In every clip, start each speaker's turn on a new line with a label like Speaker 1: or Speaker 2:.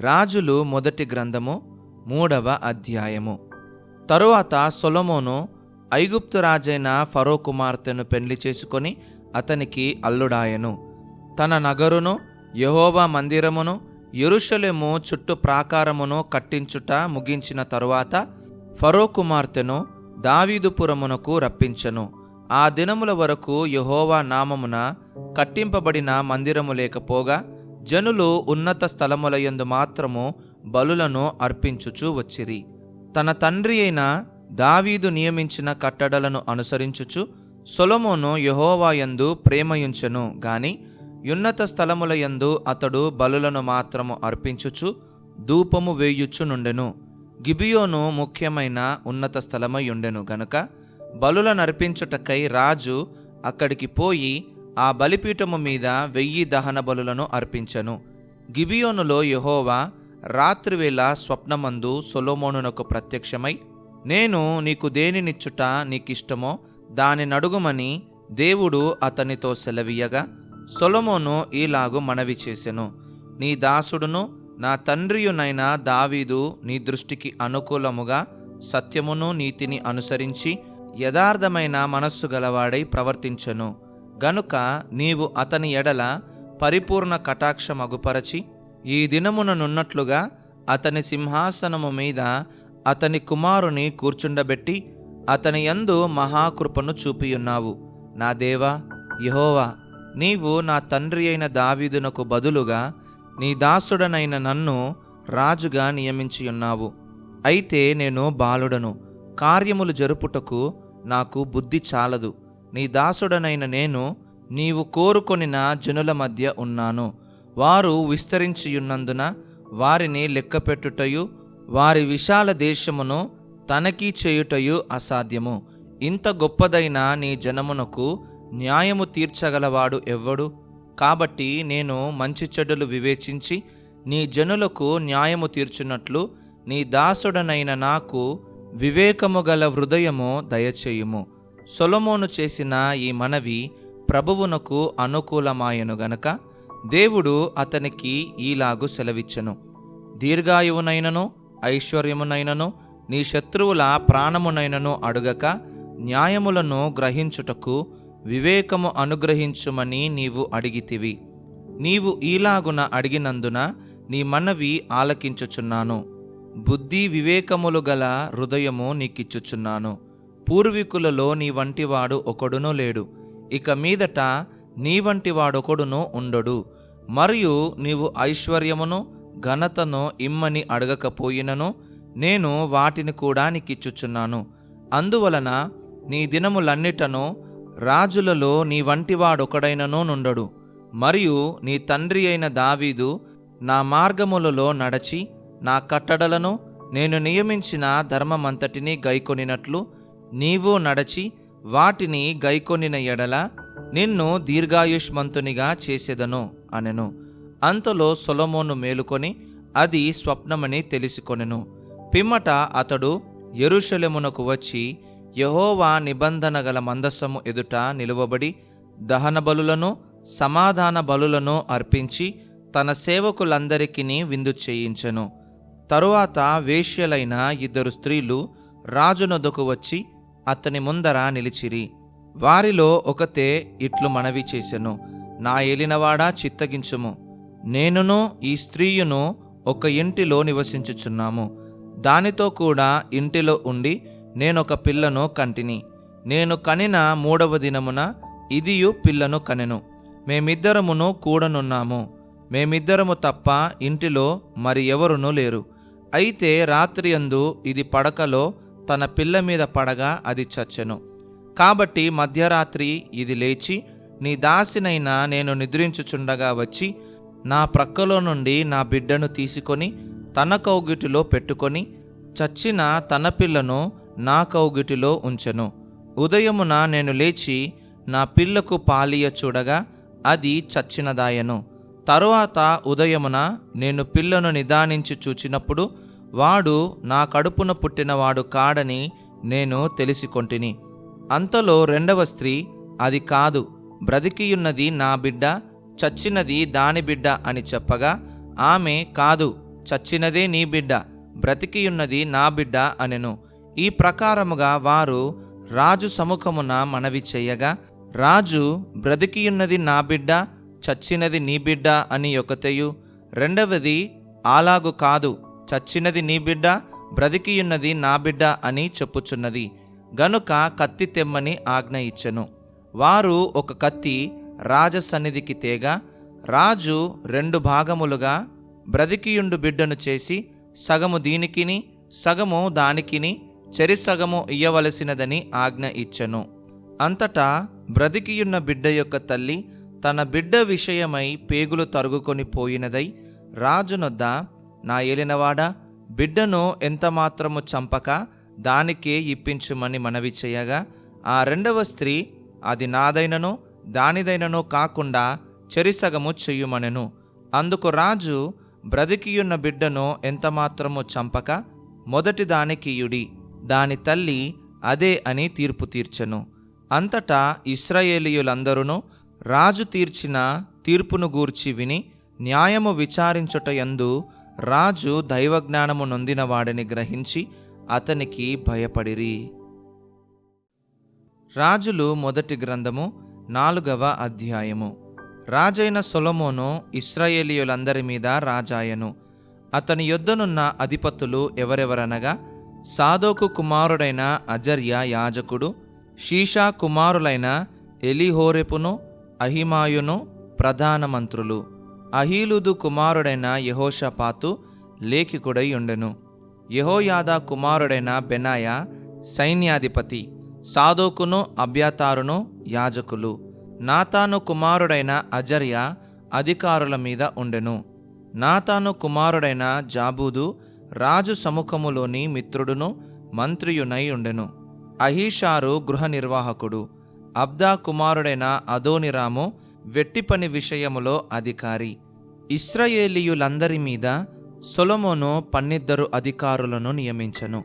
Speaker 1: రాజులు మొదటి గ్రంథము మూడవ అధ్యాయము. తరువాత సొలమోను ఐగుప్తు రాజైన ఫరో కుమార్తెను పెళ్ళి చేసుకొని అతనికి అల్లుడాయను. తన నగరును యహోవా మందిరమును ఎరుషలేము చుట్టూ ప్రాకారమును కట్టించుట ముగించిన తరువాత ఫరో కుమార్తెను దావీదుపురమునకు రప్పించెను. ఆ దినముల వరకు యహోవా నామమున కట్టింపబడిన మందిరము లేకపోగా జనులు ఉన్నత స్థలములయందు మాత్రము బలులను అర్పించుచూ వచ్చిరి. తన తండ్రి అయిన దావీదు నియమించిన కట్టడలను అనుసరించుచు సొలమోను యహోవాయందు ప్రేమయుంచెను. గాని ఉన్నత స్థలములయందు అతడు బలులను మాత్రము అర్పించుచు ధూపము వేయుచు నుండెను. గిబియోను ముఖ్యమైన ఉన్నత స్థలమై ఉండెను గనుక బలులనర్పించుటకై రాజు అక్కడికి పోయి ఆ బలిపీఠము మీద వెయ్యి దహన బలులను అర్పించెను. గిబియోనులో యెహోవా రాత్రివేళ స్వప్నమందు సొలోమోనునకు ప్రత్యక్షమై నేను నీకు దేనినిచ్చుట నీకిష్టమో దాని నడుగుమని దేవుడు అతనితో సెలవీయగా సొలమోను ఈలాగు మనవి చేసెను. నీ దాసుడును నా తండ్రియునైన దావీదు నీ దృష్టికి అనుకూలముగా సత్యమును నీతిని అనుసరించి యథార్థమైన మనస్సు గలవాడై ప్రవర్తించెను. గనుక నీవు అతని ఎడల పరిపూర్ణ కటాక్షమగుపరచి ఈ దినముననున్నట్లుగా అతని సింహాసనము మీద అతని కుమారుని కూర్చుండబెట్టి అతని యందు మహాకృపను చూపియున్నావు. నా దేవా యహోవా నీవు నా తండ్రి అయిన దావీదునకు బదులుగా నీ దాసుడనైన నన్ను రాజుగా నియమించియున్నావు. అయితే నేను బాలుడను కార్యములు జరుపుటకు నాకు బుద్ధి చాలదు. నీ దాసుడనైన నేను నీవు కోరుకొనిన జనుల మధ్య ఉన్నాను. వారు విస్తరించియున్నందున వారిని లెక్కపెట్టుటయు వారి విశాల దేశమును తనఖీ చేయుటయు అసాధ్యము. ఇంత గొప్పదైన నీ జనమునకు న్యాయము తీర్చగలవాడు ఎవ్వడు? కాబట్టి నేను మంచి చెడులు వివేచించి నీ జనులకు న్యాయము తీర్చున్నట్లు నీ దాసుడనైన నాకు వివేకము గల హృదయము దయచేయుము. సొలమోను చేసిన ఈ మనవి ప్రభువునకు అనుకూలమాయను గనక దేవుడు అతనికి ఈలాగు సెలవిచ్చెను. దీర్ఘాయువునైనను ఐశ్వర్యమునైనను నీ శత్రువుల ప్రాణమునైనను అడుగక న్యాయములను గ్రహించుటకు వివేకము అనుగ్రహించుమని నీవు అడిగితివి. నీవు ఈలాగున అడిగినందున నీ మనవి ఆలకించుచున్నాను. బుద్ధి వివేకములు గల హృదయము నీకిచ్చుచున్నాను. పూర్వీకులలో నీ వంటివాడు ఒకడునూ లేడు. ఇక మీదట నీ వంటివాడొకడును ఉండడు. మరియు నీవు ఐశ్వర్యమును ఘనతను ఇమ్మని అడగకపోయినను నేను వాటిని కూడా నీకిచ్చుచున్నాను. అందువలన నీ దినములన్నిటను రాజులలో నీ వంటివాడొకడైనను నుండడు. మరియు నీ తండ్రి అయిన దావీదు నా మార్గములలో నడచి నా కట్టడలను నేను నియమించిన ధర్మమంతటిని గైకొనినట్లు నీవు నడచి వాటిని గైకొనిన ఎడల నిన్ను దీర్ఘాయుష్మంతునిగా చేసేదను అనెను. అంతలో సొలమోను మేలుకొని అది స్వప్నమని తెలుసుకొనెను. పిమ్మట అతడు ఎరుషలెమునకు వచ్చి యహోవా నిబంధన గల మందస్సము ఎదుట నిలువబడి దహన బలులను సమాధాన బలులను అర్పించి తన సేవకులందరికీ విందు చేయించెను. తరువాత వేశ్యలైన ఇద్దరు స్త్రీలు రాజునొద్దకు వచ్చి అతని ముందర నిలిచిరి. వారిలో ఒకతే ఇట్లు మనవి చేసెను. నా ఏలినవాడా చిత్తగించుము. నేనును ఈ స్త్రీయును ఒక ఇంటిలో నివసించుచున్నాము. దానితో కూడా ఇంటిలో ఉండి నేనొక పిల్లను కంటిని. నేను కనిన మూడవ దినమున ఇదియు పిల్లను కనెను. మేమిద్దరమును కూడనున్నాము. మేమిద్దరము తప్ప ఇంటిలో మరి ఎవరునూ లేరు. అయితే రాత్రియందు ఇది పడకలో తన పిల్ల మీద పడగా అది చచ్చెను. కాబట్టి మధ్యరాత్రి ఇది లేచి నీ దాసినైనా నేను నిద్రించుచుండగా వచ్చి నా ప్రక్కలో నుండి నా బిడ్డను తీసుకొని తన కౌగిటిలో పెట్టుకొని చచ్చిన తన పిల్లను నా కౌగిటిలో ఉంచెను. ఉదయమున నేను లేచి నా పిల్లకు పాలియ చూడగా అది చచ్చినదాయను. తరువాత ఉదయమున నేను పిల్లను నిదానించి చూచినప్పుడు వాడు నా కడుపున పుట్టినవాడు కాడని నేను తెలిసికొంటిని. అంతలో రెండవ స్త్రీ అది కాదు బ్రతికియున్నది నా బిడ్డ చచ్చినది దాని బిడ్డ అని చెప్పగా ఆమె కాదు చచ్చినదే నీ బిడ్డ బ్రతికియున్నది నా బిడ్డ అనెను. ఈ ప్రకారముగా వారు రాజు సముఖమున మనవి చెయ్యగా రాజు బ్రతికియున్నది నా బిడ్డ చచ్చినది నీ బిడ్డ అని ఒకతెయు రెండవది అలాగు కాదు చచ్చినది నీ బిడ్డ బ్రతికియున్నది నా బిడ్డ అని చెప్పుచున్నది. గనుక కత్తి తెమ్మని ఆజ్ఞ ఇచ్చెను. వారు ఒక కత్తి రాజసన్నిధికి తేగా రాజు రెండు భాగములుగా బ్రతికియుండు బిడ్డను చేసి సగము దీనికిని సగము దానికిని చెరిసగము ఇయ్యవలసినదని ఆజ్ఞ ఇచ్చెను. అంతటా బ్రతికియున్న బిడ్డ యొక్క తల్లి తన బిడ్డ విషయమై పేగులు తరుగుకొని పోయినదై రాజునొద్ద నా ఏలినవాడా బిడ్డను ఎంతమాత్రము చంపక దానికే ఇప్పించుమని మనవి చేయగా ఆ రెండవ స్త్రీ అది నాదైనను దానిదైనను కాకుండా చెరిసగము చెయ్యుమనెను అందుకు రాజు బ్రతికియున్న బిడ్డను ఎంతమాత్రము చంపక మొదటి దానికియుడి దాని తల్లి అదే అని తీర్పు తీర్చెను. అంతటా ఇస్రాయేలీయులందరూ రాజు తీర్చిన తీర్పును గూర్చి విని న్యాయము విచారించుట యందు రాజు దైవజ్ఞానము నొందిన వాడిని గ్రహించి అతనికి భయపడిరి. రాజులు మొదటి గ్రంథము నాలుగవ అధ్యాయము. రాజైన సొలమోను ఇస్రాయేలీయులందరి మీద రాజాయను. అతని యొద్దనున్న అధిపతులు ఎవరెవరనగా సాదోకు కుమారుడైన అజర్య యాజకుడు షీషా కుమారులైన ఎలిహోరెపును అహిమాయును ప్రధాన మంత్రులు అహీలుదు కుమారుడైన యహోషపాతు లేఖికుడై ఉండెను యెహోయాదా కుమారుడైన బెనాయ సైన్యాధిపతి సాదోకును అభ్యాతారును యాజకులు నాతాను కుమారుడైన అజర్య అధికారుల మీద ఉండెను. నాతాను కుమారుడైన జాబూదు రాజు సముఖములోని మిత్రుడును మంత్రియునై ఉండెను. అహీషారు గృహ నిర్వాహకుడు అబ్దా కుమారుడైన అదోనిరాము వెట్టి పని విషయములో అధికారి. ఇస్రాయేలీయులందరి మీద సొలమోను పన్నిద్దరు అధికారులను నియమించెను.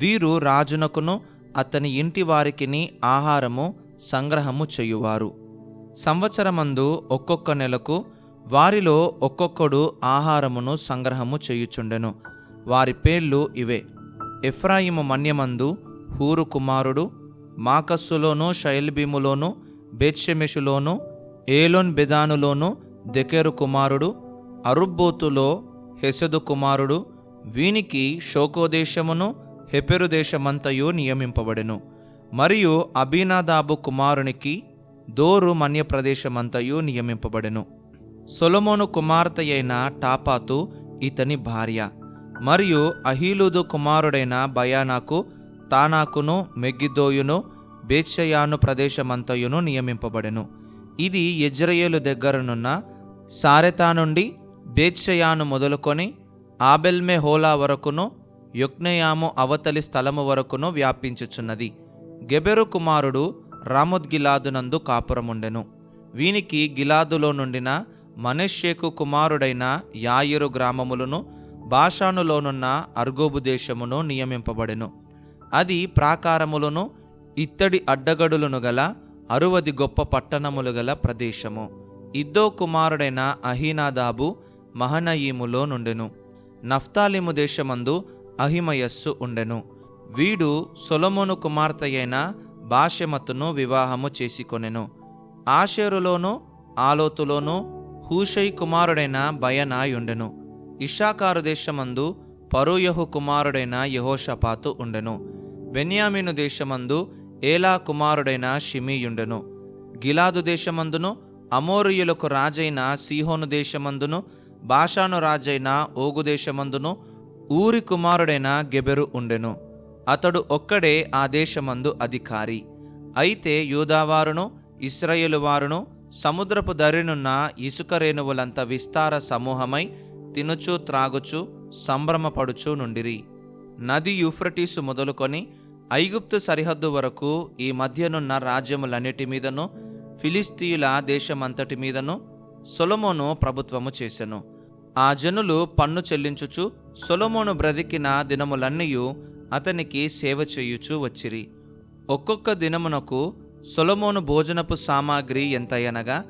Speaker 1: వీరు రాజునకును అతని ఇంటి వారికిని ఆహారము సంగ్రహము చేయువారు. సంవత్సరమందు ఒక్కొక్క నెలకు వారిలో ఒక్కొక్కడు ఆహారమును సంగ్రహము చేయుచుండెను. వారి పేర్లు ఇవే. ఎఫ్రాయిము మన్యమందు హూరు కుమారుడు మాకస్సులోను షైల్బీములోను బేత్షెమెషులోను ఏలోన్ బెదానులోను దెకెరు కుమారుడు అరుబ్బోతులో హెసెదు కుమారుడు వీనికి శోకోదేశమును హెపెరు దేశమంతయు నియమింపబడెను. మరియు అభినాదాబు కుమారునికి దోరు మన్యప్రదేశమంతయు నియమింపబడెను. సొలమోను కుమార్తె అయిన టాపాతు ఇతని భార్య. మరియు అహీలుదు కుమారుడైన బయానాకు తానాకును మెగ్గిదోయును బేత్షయాను ప్రదేశమంతయును నియమింపబడెను. ఇది యజ్రయేలు దగ్గరనున్న సారెతా నుండి బేత్షయాను మొదలుకొని ఆబెల్మె హోలా వరకును యొక్నయాము అవతలి స్థలము వరకును వ్యాపించుచున్నది. గెబెరు కుమారుడు రామోద్గిలాదునందు కాపురముండెను. వీనికి గిలాదులో నుండిన మనష్యేకు కుమారుడైన యాయిరు గ్రామములను భాషానులోనున్న అర్గోబు దేశమును నియమింపబడెను. అది ప్రాకారములను ఇత్తడి అడ్డగడులను గల అరువది గొప్ప పట్టణములు గల ప్రదేశము. ఇద్దో కుమారుడైన అహీనాదాబు మహనయీములో నుండెను. నఫ్తాలిము దేశమందు అహిమయస్సు ఉండెను. వీడు సొలమును కుమార్తె అయిన బాషెమతును వివాహము చేసుకొనెను. ఆషేరులోను ఆలోతులోను హూషై కుమారుడైన బయనాయుండెను ఇషాకారు దేశమందు పరుయహు కుమారుడైన యహోషపాతు ఉండెను. బెన్యామీను దేశమందు ఏలా కుమారుడైన షిమీయుండెను. గిలాదు దేశమందును అమోరియులకు రాజైన సీహోను దేశమందును బాషాను రాజైన ఓగు దేశమందును ఊరి కుమారుడైన గెబెరు ఉండెను. అతడు ఒక్కడే ఆ దేశమందు అధికారి. అయితే యూదావారును ఇస్రాయేలు వారును సముద్రపు దరినున్న ఇసుక రేణువులంత విస్తార సమూహమై తినుచు త్రాగుచు సంభ్రమపడుచు నుండిరి. నది యూఫ్రటీసు మొదలుకొని ఐగుప్తు సరిహద్దు వరకు ఈ మధ్యనున్న రాజ్యములన్నిటి మీదను ఫిలిస్తీయుల దేశమంతటి మీదను సొలమోను ప్రభుత్వము చేసెను. ఆ జనులు పన్ను చెల్లించుచు సొలమోను బ్రతికిన దినములన్నీయు అతనికి సేవ చేయుచు వచ్చిరి. ఒక్కొక్క దినమునకు సొలమోను భోజనపు సామాగ్రి ఎంతయనగా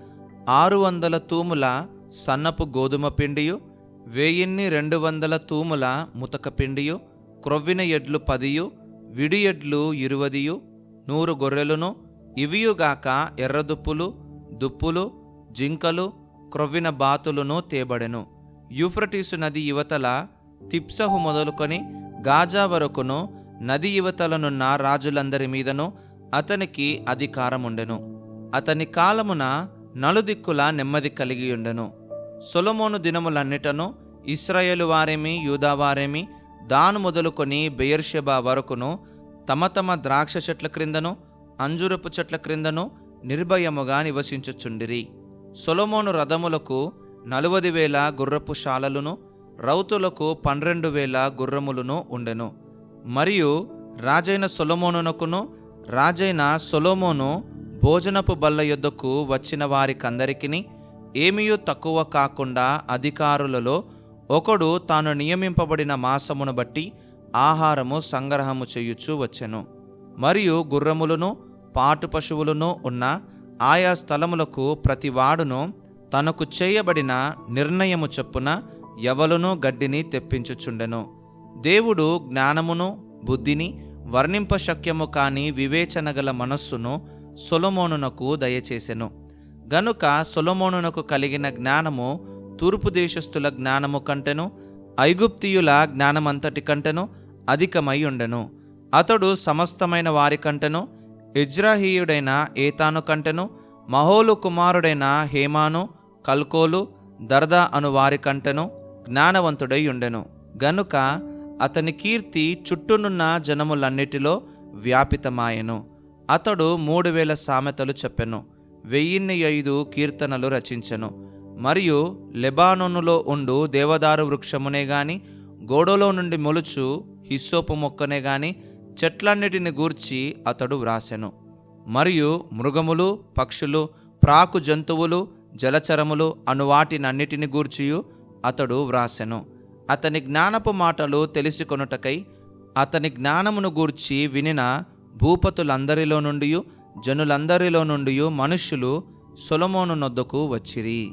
Speaker 1: ఆరు వందల తూముల సన్నపు గోధుమ పిండియు వెయ్యిన్ని రెండు వందల తూముల ముతక పిండియు క్రొవ్విన ఎడ్లు పదియు విడియడ్లు ఇరువదియు నూరు గొర్రెలును ఇవియుగాక ఎర్రదుప్పులు దుప్పులు జింకలు క్రొవ్విన బాతులను తేబడెను. యూఫ్రటీసు నది యువతల తిప్సహు మొదలుకొని గాజా వరకును నది యువతలనున్న రాజులందరి మీదను అతనికి అధికారముండెను. అతని కాలమున నలుదిక్కుల నెమ్మది కలిగియుండెను. సొలమోను దినములన్నిటను ఇస్రాయేలు వారేమి యూదావారేమి దాను మొదలుకొని బెయర్షెబా వరకును తమ తమ ద్రాక్ష చెట్ల క్రిందను అంజురపు చెట్ల క్రిందను నిర్భయముగా నివసించుచుండిరి. సొలమోను రథములకు నలువది వేల గుర్రపు శాలలును రౌతులకు పన్నెండు వేల గుర్రములను ఉండెను. మరియు రాజైన సొలమోనునకును రాజైన సొలొమోను భోజనపు బల్ల యొద్దకు వచ్చిన వారికందరికీ ఏమీయూ తక్కువ కాకుండా అధికారులలో ఒకడు తాను నియమింపబడిన మాసమును బట్టి ఆహారము సంగ్రహము చేయుచూ వచ్చెను. మరియు గుర్రములను పాటు పశువులను ఉన్న ఆయా స్థలములకు ప్రతివాడును తనకు చేయబడిన నిర్ణయము చొప్పున ఎవలును గడ్డిని తెప్పించుచుండెను. దేవుడు జ్ఞానమును బుద్ధిని వర్ణింపశక్యము కాని వివేచన గల మనస్సును సొలమోనునకు దయచేసెను. గనుక సొలమోనునకు కలిగిన జ్ఞానము తూర్పు దేశస్థుల జ్ఞానము కంటెను ఐగుప్తియుల జ్ఞానమంతటి కంటెను అధికమై ఉండెను. అతడు సమస్తమైన వారి కంటెను ఇజ్రాహీయుడైన ఏతాను కంటెను మహోలు కుమారుడైన హేమాను కల్కోలు దర్దా అను వారి కంటెను జ్ఞానవంతుడై ఉండెను. గనుక అతని కీర్తి చుట్టూనున్న జనములన్నిటిలో వ్యాపితమాయెను. అతడు మూడు వేల సామెతలు చెప్పెను. వెయ్యిన్ని ఐదు కీర్తనలు రచించెను. మరియు లెబానోనులో ఉండు దేవదారు వృక్షమునే గాని గోడలో నుండి మొలుచు హిస్సోపు మొక్కనే గాని చెట్లన్నిటిని గూర్చి అతడు వ్రాసెను. మరియు మృగములు పక్షులు ప్రాకు జంతువులు జలచరములు అను వాటినన్నిటిని గూర్చియు అతడు వ్రాసెను. అతని జ్ఞానపు మాటలు తెలిసికొనుటకై అతని జ్ఞానమును గూర్చి వినిన భూపతులందరిలో నుండి జనులందరిలో నుండి మనుష్యులు సొలమోను నొద్దకు వచ్చిరి.